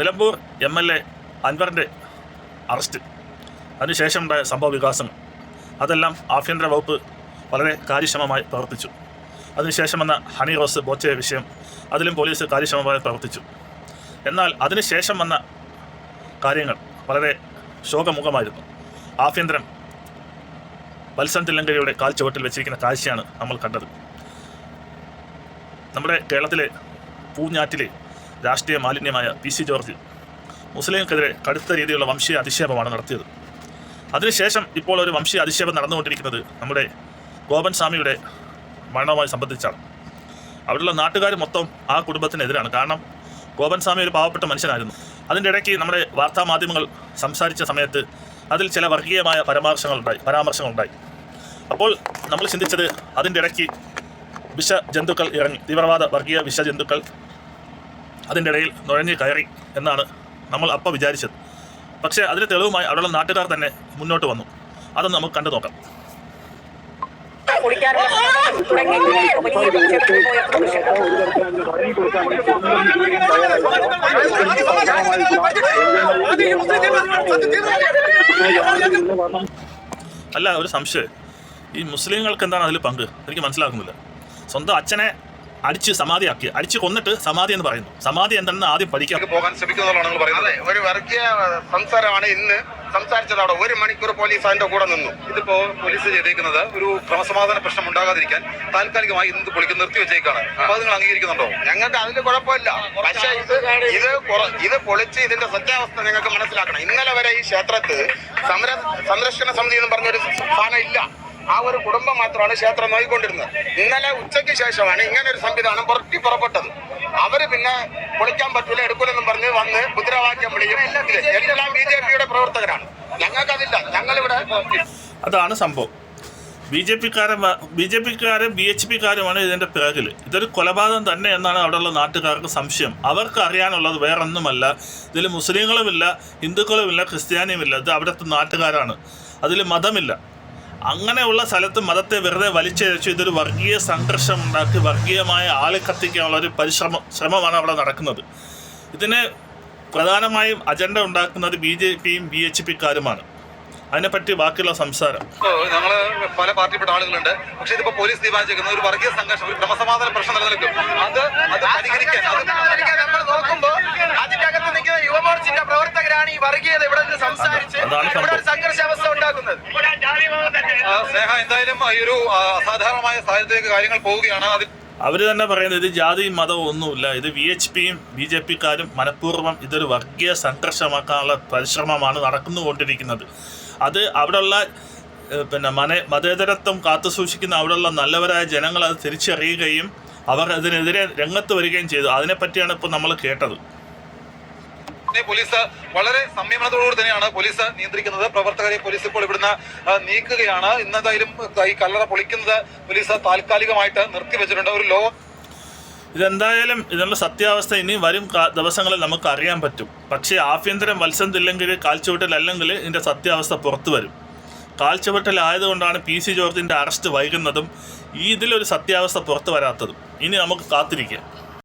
Nilambur M L A അൻവറിന്റെ arrest. അതിനുശേഷമുണ്ടായ സംഭവ വികാസങ്ങൾ അതെല്ലാം ആഭ്യന്തര വകുപ്പ് വളരെ കാര്യക്ഷമമായി പ്രവർത്തിച്ചു. അതിനുശേഷം വന്ന ഹണി റോസ് ബോച്ചെ വിഷയം അതിലും പോലീസ് കാര്യക്ഷമമായി പ്രവർത്തിച്ചു. എന്നാൽ അതിനുശേഷം വന്ന കാര്യങ്ങൾ വളരെ ശോകമുഖമായിരുന്നു. ആഭ്യന്തരം വത്സൻ തില്ലങ്കരയുടെ കാൽ ചുവട്ടിൽ വെച്ചിരിക്കുന്ന കാഴ്ചയാണ് നമ്മൾ കണ്ടത്. നമ്മുടെ കേരളത്തിലെ പൂഞ്ഞാറ്റിലെ രാഷ്ട്രീയ മാലിന്യമായ പി സി ജോർജ് മുസ്ലിംക്കെതിരെ കടുത്ത രീതിയിലുള്ള വംശീയ അധിക്ഷേപമാണ് നടത്തിയത്. അതിനുശേഷം ഇപ്പോൾ ഒരു വംശീയ അധിക്ഷേപം നടന്നുകൊണ്ടിരിക്കുന്നത് നമ്മുടെ ഗോപൻ സ്വാമിയുടെ മരണവുമായി സംബന്ധിച്ചാണ്. അവിടെയുള്ള നാട്ടുകാർ മൊത്തം ആ കുടുംബത്തിനെതിരാണ്. കാരണം ഗോപൻ സ്വാമി ഒരു പാവപ്പെട്ട മനുഷ്യനായിരുന്നു. അതിന്റെ ഇടയ്ക്ക് നമ്മുടെ വാർത്താ മാധ്യമങ്ങൾ സംസാരിച്ച സമയത്ത് അതിൽ ചില വർഗീയമായ പരാമർശങ്ങളുണ്ടായി പരാമർശങ്ങളുണ്ടായി അപ്പോൾ നമ്മൾ ചിന്തിച്ചത് അതിന്റെ ഇടയ്ക്ക് വിഷ ജന്തുക്കൾ ഇറങ്ങി. തീവ്രവാദ വർഗീയ വിഷ ജന്തുക്കൾ അതിന്റെ ഇടയിൽ നുഴഞ്ഞു കയറി എന്നാണ് നമ്മൾ അപ്പം വിചാരിച്ചത്. പക്ഷേ അതിന് തെളിവുമായി അവിടെയുള്ള നാട്ടുകാർ തന്നെ മുന്നോട്ട് വന്നു. അതൊന്ന് നമുക്ക് കണ്ടു നോക്കാം. അല്ല ഒരു സംശയം. ഈ മുസ്ലിങ്ങൾക്ക് എന്താണ് അതിൽ പങ്ക്? എനിക്ക് മനസ്സിലാക്കുന്നില്ല സ്വന്തം അച്ഛനെ അടിച്ച് സമാധിയാക്കി അടിച്ച് കൊന്നിട്ട് സമാധി എന്ന് പറയുന്നു. സമാധി എന്താണെന്ന് ആദ്യം പഠിക്കാൻ പോകാൻ ശ്രമിക്കുന്നതാണ് നിങ്ങൾ പറയുന്നത്. ഒരു വർഗീയ സംസാരമാണ് ഇന്ന് സംസാരിച്ചത് അവിടെ. ഒരു മണിക്കൂർ പോലീസ് അതിന്റെ കൂടെ നിന്നു. ഇതിപ്പോ പോലീസ് ചെയ്തേക്കുന്നത് ഒരു ക്രമസമാധാന പ്രശ്നം ഉണ്ടാകാതിരിക്കാൻ താൽക്കാലികമായി ഇന്ന് പൊളിക്ക് നിർത്തി വെച്ചേക്കാണ്. അപ്പൊ നിങ്ങൾ അംഗീകരിക്കുന്നുണ്ടോ? ഞങ്ങൾക്ക് അതിന്റെ കുഴപ്പമില്ല. പക്ഷേ ഇത് ഇത് കുറ- ഇത് പൊളിച്ച് ഇതിന്റെ സത്യാവസ്ഥ ഞങ്ങൾക്ക് മനസ്സിലാക്കണം. ഇന്നലെ വരെ ഈ ക്ഷേത്രത്തിൽ സംരക്ഷണ സമിതി എന്ന് പറഞ്ഞൊരു സ്ഥാനം ഇല്ല. ആ ഒരു കുടുംബം മാത്രമാണ് ക്ഷേത്രം നോക്കിക്കൊണ്ടിരുന്നത് ഇന്നലെ ഉച്ചയ്ക്ക് ശേഷമാണ് ഇങ്ങനെ ഒരു സംവിധാനം പുറത്തി പുറപ്പെട്ടത്. അവർ പിന്നെ പൊളിക്കാൻ പറ്റൂല എടുക്കൂലെന്നും പറഞ്ഞ് വന്ന് മുദ്രാവാക്യം വിളിയും എല്ലാം ബി ജെ പിയുടെ പ്രവർത്തകരാണ്. ഞങ്ങൾക്കതില്ല. ഞങ്ങളിവിടെ അതാണ് സംഭവം. ബി ജെ പിക്കാരൻ ബി ജെ പിക്കാരും ബി എച്ച് പിക്കാരുമാണ് ഇതിന്റെ പിറകിൽ. ഇതൊരു കൊലപാതകം തന്നെ എന്നാണ് അവിടെയുള്ള നാട്ടുകാർക്ക് സംശയം. അവർക്ക് അറിയാനുള്ളത് വേറൊന്നുമല്ല. ഇതിൽ മുസ്ലിങ്ങളുമില്ല ഹിന്ദുക്കളുമില്ല ക്രിസ്ത്യാനിയുമില്ല. ഇത് അവിടുത്തെ നാട്ടുകാരാണ്. അതിൽ മതമില്ല. അങ്ങനെയുള്ള സ്ഥലത്ത് മതത്തെ വെറുതെ വലിച്ചെഴിച്ച് ഇതൊരു വർഗീയ സംഘർഷം ഉണ്ടാക്കി വർഗീയമായ ആളെ കത്തിക്കാനുള്ള ഒരു പരിശ്രമം ശ്രമമാണ് അവിടെ നടക്കുന്നത്. ഇതിന് പ്രധാനമായും അജണ്ട ഉണ്ടാക്കുന്നത് ബി ജെ പിയും ബി എച്ച് പിക്കാരുമാണ്. അതിനെപ്പറ്റി ബാക്കിയുള്ള സംസാരം. ഞങ്ങൾ പല പാർട്ടിപ്പെട്ട ആളുകളുണ്ട്. പക്ഷെ ഇതിപ്പോ പോലീസ് തീരുമാനിച്ചേക്കുന്ന ഒരു വർഗീയ സംഘർഷം ഒരു ക്രമസമാധാന പ്രശ്നം നിലനിൽക്കും. അത് അത് പരിഹരിക്കാൻ നമ്മൾ നോക്കുമ്പോൾ അതിന്റെ അകത്ത് നിൽക്കുന്ന യുവമോർച്ചിന്റെ പ്രവർത്തകരാണ് ഈ വർഗീയത ഇവിടെ സംസാരിച്ച് അതാണ് സംഭവം. ഇവിടെ ഒരു സംഘർഷാവസ്ഥ ഉണ്ടാക്കുന്നത് ആ, സ്നേഹ എന്തായാലും ഈ ഒരു അസാധാരണമായ സാഹചര്യത്തിലേക്ക് കാര്യങ്ങൾ പോവുകയാണ്. അതിൽ അവർ തന്നെ പറയുന്നത് ഇത് ജാതിയും മതവും ഒന്നുമില്ല. ഇത് വി എച്ച് പിയും ബി ജെ പിക്കാരും മനഃപൂർവം ഇതൊരു വർഗീയ സംഘർഷമാക്കാനുള്ള പരിശ്രമമാണ് നടന്നുകൊണ്ടിരിക്കുന്നത്. അത് അവിടെയുള്ള പിന്നെ മന മതേതരത്വം കാത്തുസൂക്ഷിക്കുന്ന അവിടെയുള്ള നല്ലവരായ ജനങ്ങൾ അത് തിരിച്ചറിയുകയും അവർ അതിനെതിരെ രംഗത്ത് വരികയും ചെയ്തു. അതിനെപ്പറ്റിയാണ് ഇപ്പോൾ നമ്മൾ കേട്ടത്. പോലീസ് വളരെ സംയമനത്തോടുകൂടി തന്നെയാണ് പോലീസ് നിയന്ത്രിക്കുന്നത്. പ്രവർത്തകരെ പോലീസ് ഇപ്പോൾ ഇവിടുന്ന് നീക്കുകയാണ്. ഇന്നെന്തായാലും ഈ കല്ലറ പൊളിക്കുന്നത് പോലീസ് താൽക്കാലികമായിട്ട് നിർത്തിവെച്ചിട്ടുണ്ട് ഒരു ലോ ഇതെന്തായാലും ഇതിനുള്ള സത്യാവസ്ഥ ഇനി വരും ദിവസങ്ങളിൽ നമുക്ക് അറിയാൻ പറ്റും. പക്ഷേ ആഭ്യന്തരം മത്സരത്തില്ലെങ്കിൽ കാൽച്ചുവട്ടലല്ലെങ്കിൽ ഇതിന്റെ സത്യാവസ്ഥ പുറത്തു വരും. കാൽച്ചുവട്ടലായതുകൊണ്ടാണ് പി സി ജോർജിന്റെ അറസ്റ്റ് വൈകുന്നതും ഇതിലൊരു സത്യാവസ്ഥ പുറത്തു വരാത്തതും. ഇനി നമുക്ക് കാത്തിരിക്കാം.